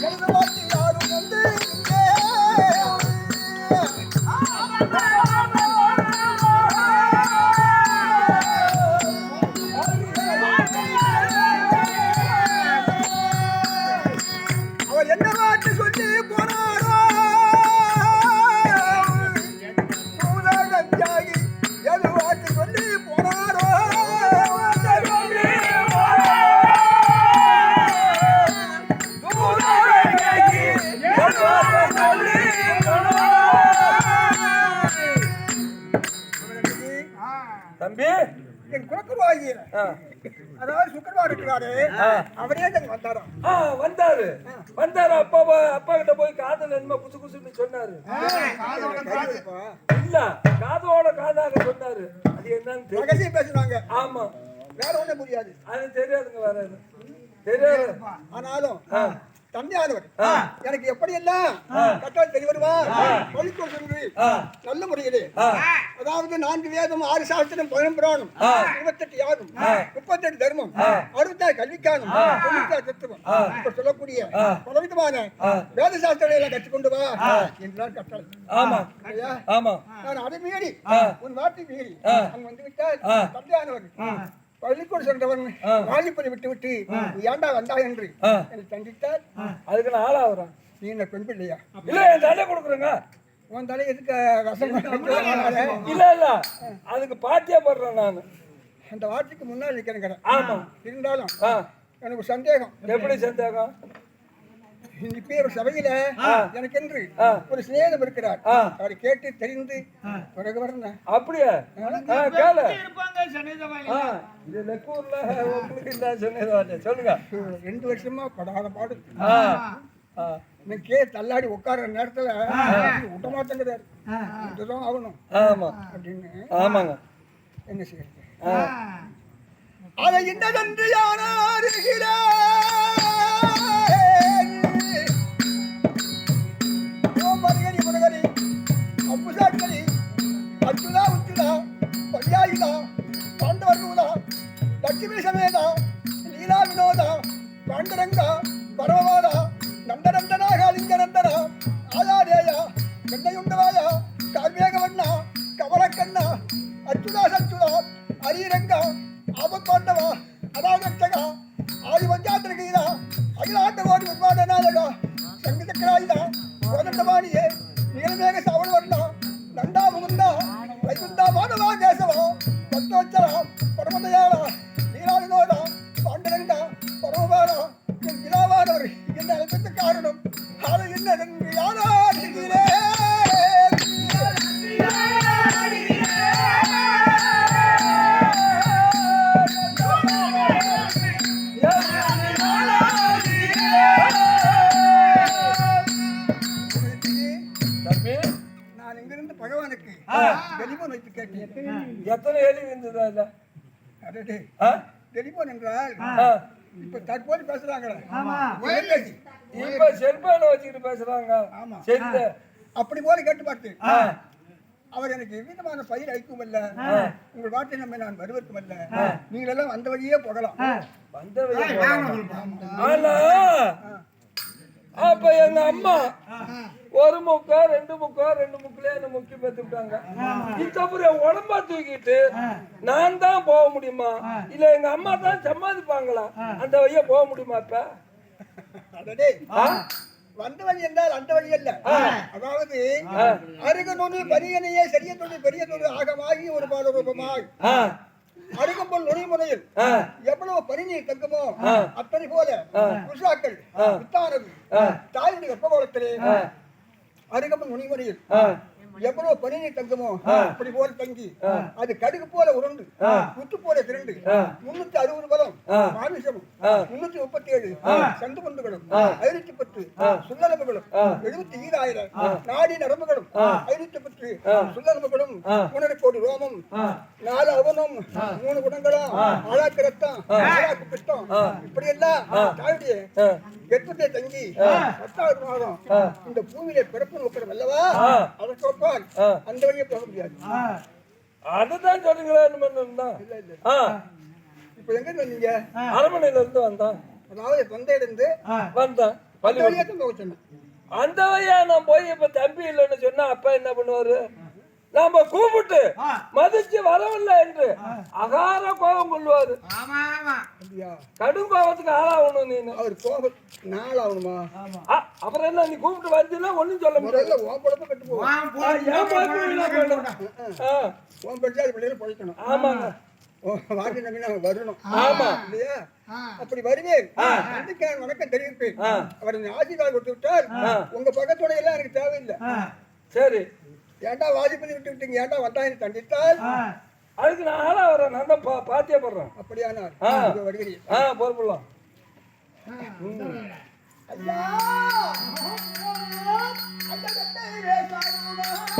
எனது வார்த்தை யாரும் தம்பி. என் குலக்குருவாகிய ஆ. அதாவது சுக்கரவா இருக்கிறாரு. அவரே தான் வந்தாராம். ஆ, வந்தாரு. வந்தாரு. அப்பா அப்பா கிட்ட போய் காதல் என்னமோ குசு குசுன்னு சொன்னாரு. இல்ல காதோட காதாக சொன்னாரு. அது என்னன்னு ரகசியம் பேசுறாங்க. ஆமா. வேற ஒண்ணும் புரியாது. அது தெரியாதுங்க வேற. தெரியாது. ஆனாலும் தந்தையானவர் எனக்கு எப்படி எல்லாம் கட்டால் பள்ளிக்கூடம் சென்று நல்ல முறையிலே. அதாவது நான்கு வேதம் ஆறு சாஸ்திரம் பதினம் புராணம் இருபத்தெட்டு யாரும் முப்பத்தெட்டு தர்மம் அறுபத்தாறு கல்விக்கானம் தொண்ணூத்தாறு தத்துவம். இப்ப சொல்லக்கூடிய பலவிதமான வேத சாஸ்திரங்களை எல்லாம் கற்றுக்கொண்டு வா என்றார் கட்டளை. ஆமா. ஆமா. நான் அதை மீறி உன் வார்த்தை மீறி அங்கு வந்து விட்டால் தந்தையானவர் பள்ளிக்கூடம் சென்றவன் வாலிப்பனை விட்டு விட்டு நீ ஏண்டா வந்தா என்று என்னை தண்டித்தார். அதுக்கு நான் ஆளாகிறேன் நீ என்ன பெண் பிள்ளையா? இல்ல என் தலை கொடுக்குறேங்க. உன் தலை எதுக்கு ரசம் இல்ல இல்ல அதுக்கு பாத்தியா போடுறேன் நான். அந்த வார்த்தைக்கு முன்னால் நிற்கிறேன் ஆமா. இருந்தாலும் எனக்கு சந்தேகம். எப்படி சந்தேகம்? இப்ப ஒரு சபையில எனக்கென்று. ஒரு சிநேகம் இருக்கிறார். அவரை கேட்டு தெரிந்து பிறகு வரணும் அப்படியா? கேளு. இது லெக்கூர்ல உங்களுக்கு இந்த சொல்லுங்க. ரெண்டு வருஷமா படாத பாடு. இன்னைக்கே தள்ளாடி உட்கார்ற நேரத்துல விட்ட மாட்டேங்கிறாரு இதுதான் ஆகணும். ஆமா. அப்படின்னு. ஆமாங்க. என்ன செய்யறது? அதை இன்னதென்று யானாருகிறேன் அச்சுதா உச்சுதா பரியாயுதா பாண்டவர்கூதா லட்சுமி சமேதா லீலா வினோதா பாண்டரங்கா பரமவாதா நந்தநந்தனாக லிங்கநந்தனா ஆயாதேயா வெண்ணையுண்டவாயா கார்மேகவண்ணா கமலக்கண்ணா அச்சுதா சச்சுதா ஹரிரங்கா ஆபத்தாண்டவா அநாகட்டகா ஆதி பஞ்சாத்திர கீதா அகிலாண்ட கோடி உட்பாட நாயகா சங்க சக்கராயுதா Get the எத்தனை எலி இருந்தது அதுல? அடடே. ஆ? டெலிபோன் என்றால். இப்ப தற்போது பேசுறாங்களே? தொலைபேசி. இப்ப செல்போன் வச்சுக்கிட்டு பேசுறாங்க. ஆமா. சரி அப்படி போல கேட்டு பார்த்தேன் அவர் எனக்கு எவ்விதமான பயிர் அளிக்கும் அல்ல உங்கள் வார்த்தை நம்ம நான் வருவதற்கும் அல்ல நீங்கள் எல்லாம் அந்த வழியே போகலாம். வந்த வழியா. ஆனா அப்ப எங்க அம்மா ஒரு முக்கா ரெண்டு முக்கா ரெண்டு முக்கிலே என்ன முக்கி பெற்றுட்டாங்க இதுக்கப்புறம் உடம்பா தூக்கிட்டு நான் தான் போக முடியுமா? இல்ல எங்க அம்மா தான் சம்பாதிப்பாங்களா? அந்த வழியா போக முடியுமா இப்ப? அடடே வந்த வழி என்றால் அந்த வழி அல்ல. அதாவது அருக நுனி பரியனையே சரிய துணி பெரிய துணி ஆகமாகி ஒரு பால ரூபமாய் நுனிமுனையில் ஆ, எவ்வளவு பரிநீர் தங்குமோ அத்தனை போல புருஷாக்கள் வித்தானது தாயுடைய நுனிமுனையில் ஆ, எவ்வளவு பனிநீர் தங்குமோ அப்படி போல தங்கி அது கடுகு போல உருண்டு முத்து போல திரண்டு முன்னூத்தி அறுபது பலம் மாமிசமும் முன்னூத்தி முப்பத்தி ஏழு சந்து பந்துகளும் ஐநூத்தி பத்து சுள்ளநம்புகளும் எழுபத்தி ஈராயிரம் நாடி நரம்புகளும் ஐநூத்தி பத்து சுள்ளநம்புகளும் மூணரை கோடி ரோமம் நாலு அவனம் மூணு குணங்களும் ஆளாக்கு ரத்தம் ஆளாக்கு பித்தம் இப்படி எல்லாம் கெட்டுட்டே தங்கி பத்தாவது மாதம் இந்த பூமியில பிறப்பு நோக்கிறோம் அல்லவா அதற்கு ஒப்பால் அந்த வழியே போக முடியாது. அதுதான்? ஆ, இப்ப எங்க இருந்து வந்தீங்க? அரண்மனையில இருந்து வந்தான். அதாவது தொந்தையிலிருந்து வந்தான். அந்த வழியா போக சொன்னேன். அந்த வழியா நான் போய் இப்ப தம்பி இல்லைன்னு சொன்னா அப்பா என்ன பண்ணுவாரு? நாம கூப்பிட்டு மதிச்சு வரவில்லை என்று அகார கோபம் கொள்வாரு. அப்படியா? கடும் கோபத்துக்கு ஆளாகணும் நீனு. அவர் போக நாள் ஆகணுமா ஆ, அப்புறம் என்ன நீ கூப்பிட்டு வந்தீங்கன்னா ஒண்ணும் சொல்ல முடியாது. உன் பழப்ப கட்டு போவோம் உன் படிச்சா பிள்ளைகள் பழைக்கணும் ஆமாங்க வாட்டி நம்பி நாங்க வரணும். ஆமா. இல்லையா? அப்படி வருவேன். வணக்கம் தெரிவிப்பேன். அவர் ஆசீர்வாதம் கொடுத்து விட்டால் உங்க பக்கத்துணை எல்லாம் எனக்கு தேவையில்லை. சரி. ஏன்டா வாதிப்பதி விட்டு விட்டீங்க ஏன்டா வந்தாயின்னு தண்டித்தால் அதுக்கு நான் ஆளா வரேன் நான் தான் பா- பாத்தியே போடுறேன் அப்படியானால் ஆ. இங்க வருகிறேன் ஆ பொறுப்புலாம் ஐயா ஐயா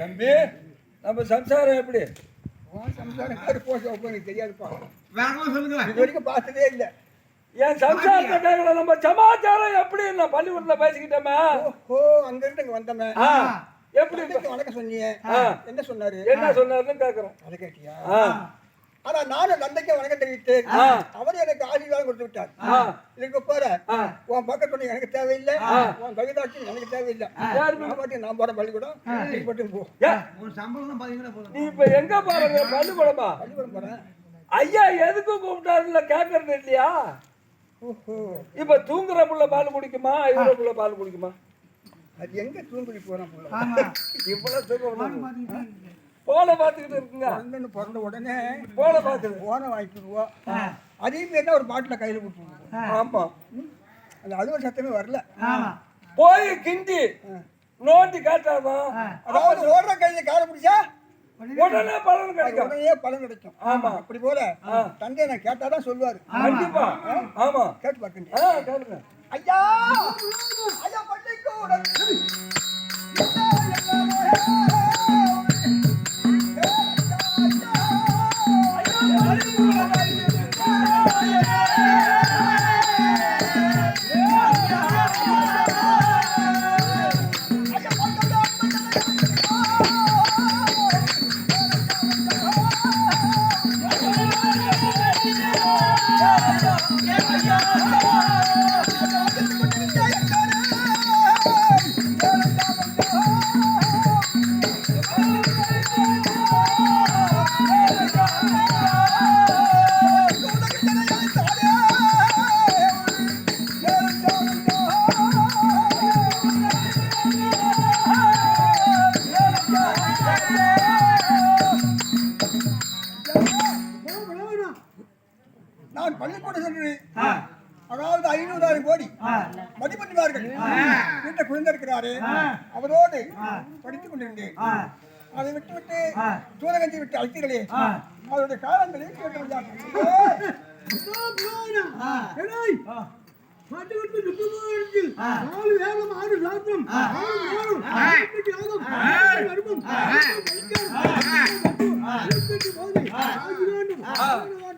தம்பி நம்ம சம்சாரம் எப்படி? பார்த்ததே இல்லை. என் சம்சாரத்தை நம்ம சமாச்சாரம் எப்படி? நான் பள்ளிக்கூடத்துல பேசிக்கிட்டோமே ஓ அங்க இருந்து இங்க வந்தமே எப்படி? வணக்கம் சொன்னீங்க. என்ன சொன்னாரு? என்ன சொன்னாருன்னு கேக்குறேன் அதை கேட்டியா? ஆனா நானும் தந்தைக்கு வணக்கம் தெரிவித்தேன். அவர் எனக்கு ஆசீர்வாதம் கொடுத்து விட்டார். இதுக்கு போற. உன் பக்கத்து எனக்கு தேவையில்லை உன் கவிதாட்சி எனக்கு தேவையில்லை. யாருமே- நான் பாட்டு நான் போற பள்ளிக்கூடம் நீ பாட்டு போ? நீ இப்ப எங்க பாருங்க பள்ளிக்கூடமா? பள்ளிக்கூடம் போறேன். ஐயா எதுக்கு கூப்பிட்டாருல கேக்குறது இல்லையா? இப்ப தூங்குற புள்ள பால் குடிக்குமா? ஐவர புள்ள பால் குடிக்குமா? அது எங்க தூங்குடி போறேன் புள்ள? இவ்வளவு தூக்கம் போல பாத்துக்கிட்டு இருக்குங்க. குழந்தைன்னு பிறந்த உடனே போல பாக்குது போனை வாங்கிக்குருவா அதே பேர் தான் ஒரு பாட்டில் கையில் கொடுத்துருவோம். ஆமா. அந்த அலுவல சத்தமே வரல. போய் கிண்டி நோண்டி காட்டாதான் அதாவது ஓடுற கையில காலை பிடிச்சா? உடனே பலன் கிடைக்கும். உடனே பலன் கிடைக்கும். ஆமா. அப்படி போல தந்தை நான் கேட்டாதான் சொல்லுவாரு. கண்டிப்பா. ஆமா. கேட்டு பார்க்கணும். ஆ, கேளுங்க. ஐயா! ஐயா பள்ளிக்கூடம். நான் பள்ளிக்கூடம் சென்று அதாவது ஐநூறாயிரம் கோடி மதிப்பெண்வார்கள் வீட்டை குழந்திருக்கிறாரு அவரோடு படித்துக் கொண்டிருந்தேன். அதை விட்டு விட்டு சூரகஞ்சி விட்டு அழைத்தீர்களே அவருடைய காலங்களை கேட்டு வந்தார்கள்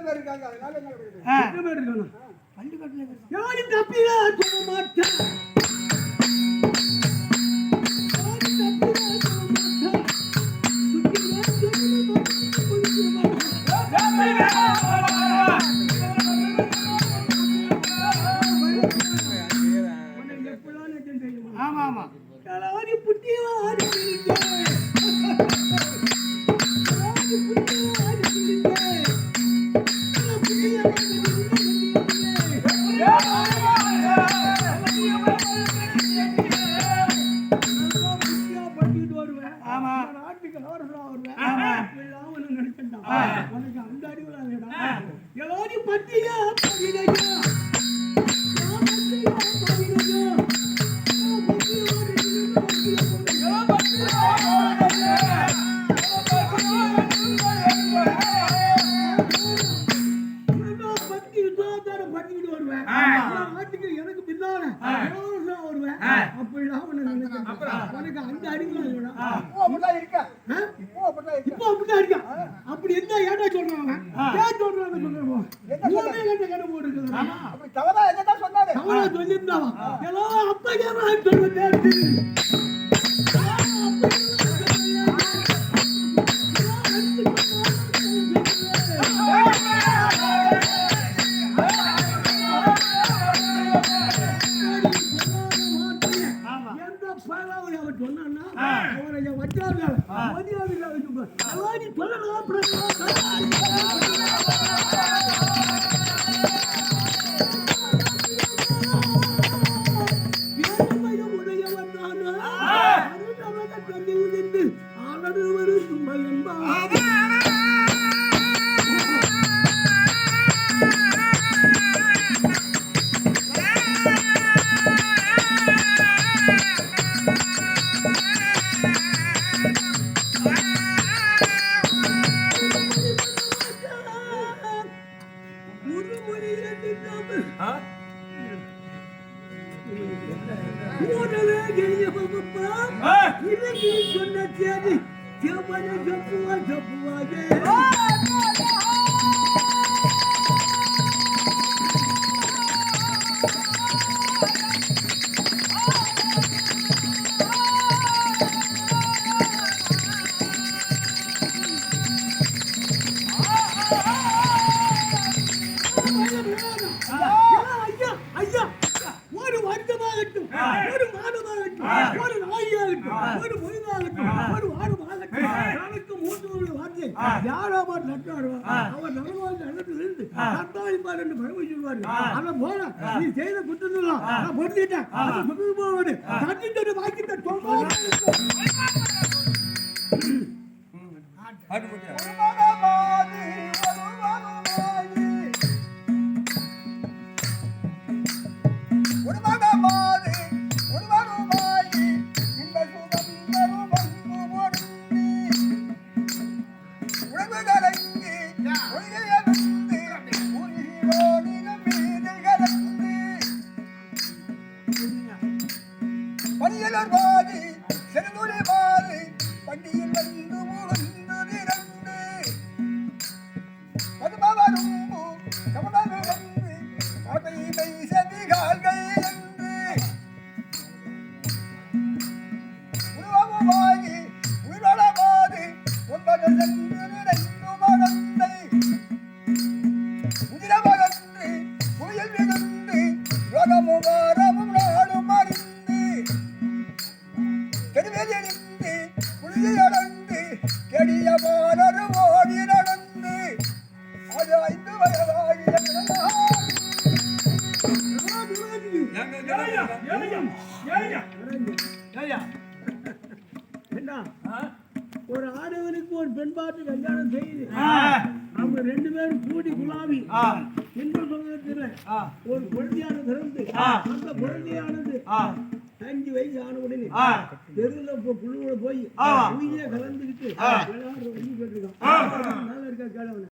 பேர் இருக்காங்க அதனால என்ன பள்ளி கட்டில தப்பி மாட்டேன். உனக்கு அந்த அறிவு இருக்கா. போறேன் நீ செய்த குற்றம் சொல்லுவான் நான் பண்ணிட்டேன் போவேன். Thank you. இன்ப சுகத்தில் ஒரு குழந்தையான பிறந்து அந்த குழந்தையானது அஞ்சு வயசு ஆன உடனே தெருவில் புழுவோட போய் உயிரை கலந்துக்கிட்டு நல்லா இருக்கா கேளவன